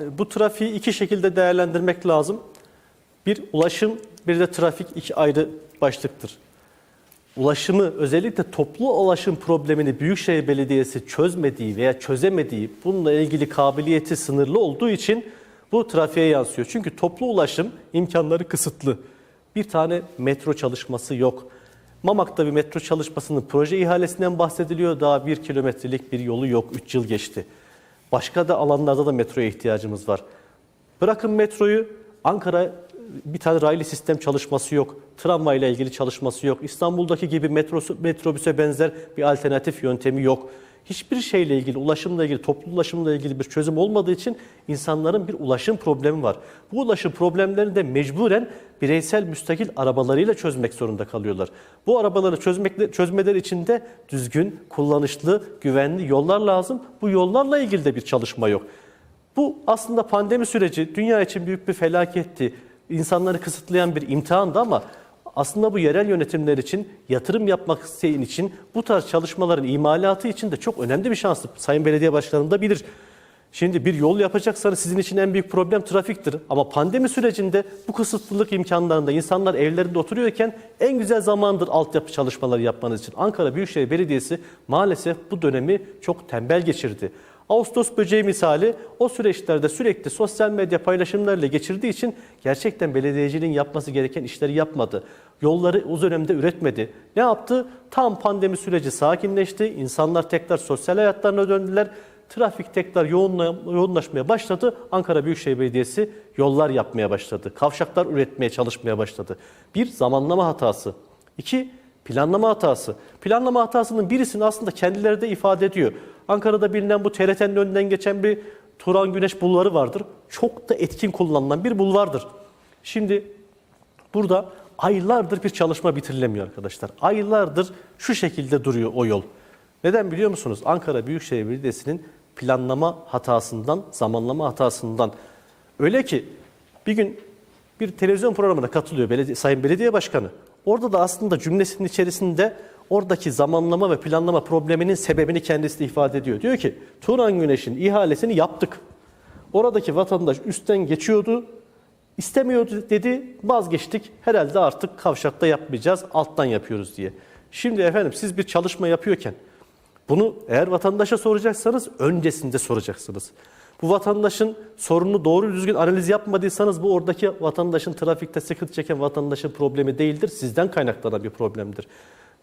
Bu trafiği iki şekilde değerlendirmek lazım. Bir ulaşım, bir de trafik iki ayrı başlıktır. Ulaşımı özellikle toplu ulaşım problemini Büyükşehir Belediyesi çözmediği veya çözemediği bununla ilgili kabiliyeti sınırlı olduğu için bu trafiğe yansıyor. Çünkü toplu ulaşım imkanları kısıtlı. Bir tane metro çalışması yok. Mamak'ta bir metro çalışmasının proje ihalesinden bahsediliyor. Daha bir kilometrelik bir yolu yok. 3 yıl geçti. Başka da alanlarda da metroya ihtiyacımız var. Bırakın metroyu, Ankara bir tane raylı sistem çalışması yok. Tramvayla ilgili çalışması yok. İstanbul'daki gibi metrosu, metrobüse benzer bir alternatif yöntemi yok. Hiçbir şeyle ilgili, ulaşımla ilgili, toplu ulaşımla ilgili bir çözüm olmadığı için insanların bir ulaşım problemi var. Bu ulaşım problemlerini de mecburen bireysel müstakil arabalarıyla çözmek zorunda kalıyorlar. Bu arabaları çözmek, çözmeleri için de düzgün, kullanışlı, güvenli yollar lazım. Bu yollarla ilgili de bir çalışma yok. Bu aslında pandemi süreci dünya için büyük bir felaketti. İnsanları kısıtlayan bir imtihandı ama aslında bu yerel yönetimler için, yatırım yapmak isteyen için, bu tarz çalışmaların imalatı için de çok önemli bir şanslı. Sayın Belediye Başkanım da bilir. Şimdi bir yol yapacaksanız sizin için en büyük problem trafiktir. Ama pandemi sürecinde bu kısıtlılık imkanlarında insanlar evlerinde oturuyorken en güzel zamandır altyapı çalışmaları yapmanız için. Ankara Büyükşehir Belediyesi maalesef bu dönemi çok tembel geçirdi. Ağustos böceği misali o süreçlerde sürekli sosyal medya paylaşımlarıyla geçirdiği için gerçekten belediyeciliğin yapması gereken işleri yapmadı. Yolları o dönemde üretmedi. Ne yaptı? Tam pandemi süreci sakinleşti. İnsanlar tekrar sosyal hayatlarına döndüler. Trafik tekrar yoğunla, yoğunlaşmaya başladı. Ankara Büyükşehir Belediyesi yollar yapmaya başladı. Kavşaklar üretmeye çalışmaya başladı. Bir zamanlama hatası. İki planlama hatası. Planlama hatasının birisini aslında kendileri de ifade ediyor. Ankara'da bilinen bu TRT'nin önünden geçen bir Turan Güneş bulvarı vardır. Çok da etkin kullanılan bir bulvardır. Şimdi burada aylardır bir çalışma bitirilemiyor arkadaşlar. Aylardır şu şekilde duruyor o yol. Neden biliyor musunuz? Ankara Büyükşehir Belediyesi'nin planlama hatasından, zamanlama hatasından. Öyle ki bir gün bir televizyon programına katılıyor belediye, Sayın Belediye Başkanı. Orada da aslında cümlesinin içerisinde oradaki zamanlama ve planlama probleminin sebebini kendisi de ifade ediyor. Diyor ki Turan Güneş'in ihalesini yaptık. Oradaki vatandaş üstten geçiyordu, istemiyordu dedi, vazgeçtik. Herhalde artık kavşakta yapmayacağız, alttan yapıyoruz diye. Şimdi efendim siz bir çalışma yapıyorken bunu eğer vatandaşa soracaksanız öncesinde soracaksınız. Bu vatandaşın sorununu doğru düzgün analiz yapmadıysanız bu oradaki vatandaşın trafikte sıkıntı çeken vatandaşın problemi değildir. Sizden kaynaklanan bir problemdir.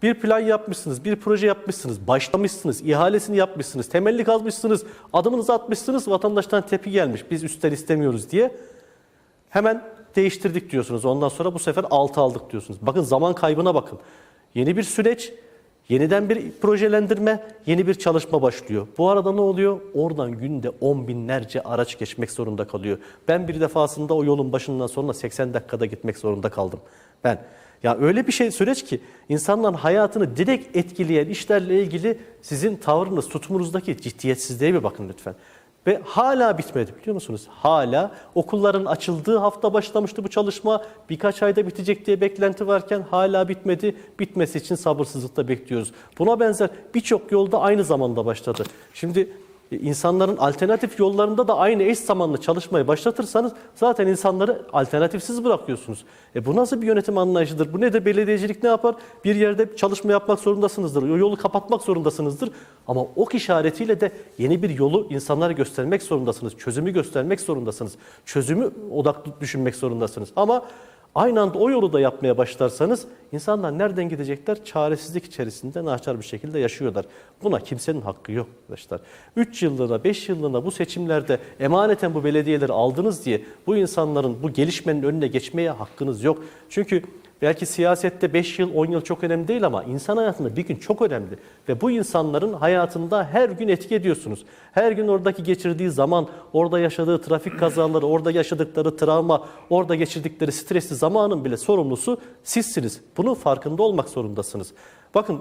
Bir plan yapmışsınız, bir proje yapmışsınız, başlamışsınız, ihalesini yapmışsınız, temelli kazmışsınız, adımınızı atmışsınız, vatandaştan tepki gelmiş. Biz üstten istemiyoruz diye hemen değiştirdik diyorsunuz. Ondan sonra bu sefer altı aldık diyorsunuz. Bakın zaman kaybına bakın. Yeni bir süreç, yeniden bir projelendirme, yeni bir çalışma başlıyor. Bu arada ne oluyor? Oradan günde on binlerce araç geçmek zorunda kalıyor. Ben bir defasında o yolun başından sonra 80 dakikada gitmek zorunda kaldım. Ben. Ya öyle bir şey süreç ki insanların hayatını direkt etkileyen işlerle ilgili sizin tavrınız, tutumunuzdaki ciddiyetsizliğe bir bakın lütfen. Ve hala bitmedi biliyor musunuz? Hala okulların açıldığı hafta başlamıştı bu çalışma. Birkaç ayda bitecek diye beklenti varken hala bitmedi. Bitmesi için sabırsızlıkla bekliyoruz. Buna benzer birçok yolda aynı zamanda başladı. Şimdi insanların alternatif yollarında da aynı eş zamanlı çalışmaya başlatırsanız zaten insanları alternatifsiz bırakıyorsunuz. E bu nasıl bir yönetim anlayışıdır? Bu nedir? Belediyecilik ne yapar? Bir yerde çalışma yapmak zorundasınızdır. O yolu kapatmak zorundasınızdır. Ama ok işaretiyle de yeni bir yolu insanlara göstermek zorundasınız. Çözümü göstermek zorundasınız. Çözümü odaklı düşünmek zorundasınız. Ama Aynı anda o yolu da yapmaya başlarsanız insanlar nereden gidecekler? Çaresizlik içerisinde naçar bir şekilde yaşıyorlar. Buna kimsenin hakkı yok arkadaşlar. 3 yıllığına, 5 yıllığına bu seçimlerde emaneten bu belediyeleri aldınız diye bu insanların bu gelişmenin önüne geçmeye hakkınız yok. Çünkü Belki siyasette 5 yıl, 10 yıl çok önemli değil ama insan hayatında bir gün çok önemli. Ve bu insanların hayatında her gün etki ediyorsunuz. Her gün oradaki geçirdiği zaman, orada yaşadığı trafik kazaları, orada yaşadıkları travma, orada geçirdikleri stresli zamanın bile sorumlusu sizsiniz. Bunun farkında olmak zorundasınız. Bakın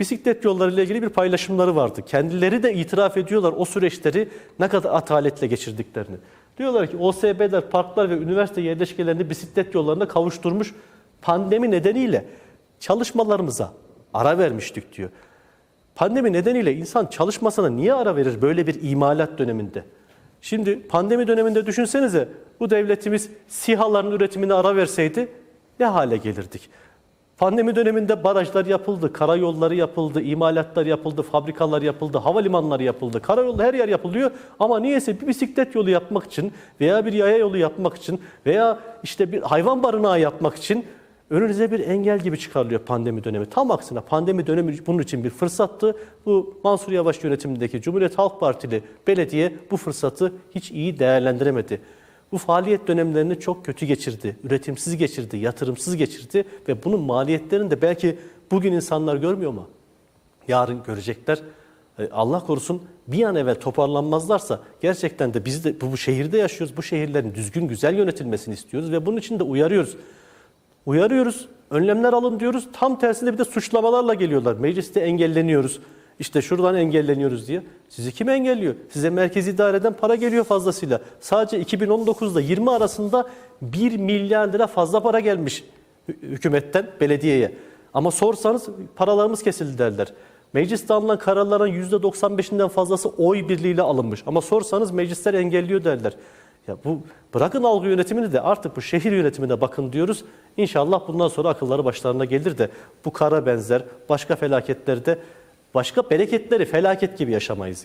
bisiklet yolları ile ilgili bir paylaşımları vardı. Kendileri de itiraf ediyorlar o süreçleri ne kadar ataletle geçirdiklerini. Diyorlar ki OSB'ler, parklar ve üniversite yerleşkelerini bisiklet yollarına kavuşturmuş pandemi nedeniyle çalışmalarımıza ara vermiştik diyor. Pandemi nedeniyle insan çalışmasına niye ara verir böyle bir imalat döneminde? Şimdi pandemi döneminde düşünsenize bu devletimiz SİHA'ların üretimine ara verseydi ne hale gelirdik? Pandemi döneminde barajlar yapıldı, karayolları yapıldı, imalatlar yapıldı, fabrikalar yapıldı, havalimanları yapıldı, karayolu her yer yapılıyor. Ama niyeyse bir bisiklet yolu yapmak için veya bir yaya yolu yapmak için veya işte bir hayvan barınağı yapmak için önünüze bir engel gibi çıkarılıyor pandemi dönemi. Tam aksine pandemi dönemi bunun için bir fırsattı. Bu Mansur Yavaş yönetimindeki Cumhuriyet Halk Partili belediye bu fırsatı hiç iyi değerlendiremedi. Bu faaliyet dönemlerini çok kötü geçirdi, üretimsiz geçirdi, yatırımsız geçirdi ve bunun maliyetlerini de belki bugün insanlar görmüyor mu? Yarın görecekler. E, Allah korusun bir an evvel toparlanmazlarsa gerçekten de biz de bu, bu şehirde yaşıyoruz. Bu şehirlerin düzgün güzel yönetilmesini istiyoruz ve bunun için de uyarıyoruz. Uyarıyoruz, önlemler alın diyoruz. Tam tersinde bir de suçlamalarla geliyorlar. Mecliste engelleniyoruz. İşte şuradan engelleniyoruz diye. Sizi kim engelliyor? Size merkezi idareden para geliyor fazlasıyla. Sadece 2019'da 20 arasında 1 milyar lira fazla para gelmiş hü- hükümetten belediyeye. Ama sorsanız paralarımız kesildi derler. Mecliste alınan kararların %95'inden fazlası oy birliğiyle alınmış. Ama sorsanız meclisler engelliyor derler. Ya bu bırakın algı yönetimini de artık bu şehir yönetimine bakın diyoruz. İnşallah bundan sonra akılları başlarına gelir de bu kara benzer başka felaketlerde başka bereketleri felaket gibi yaşamayız ya.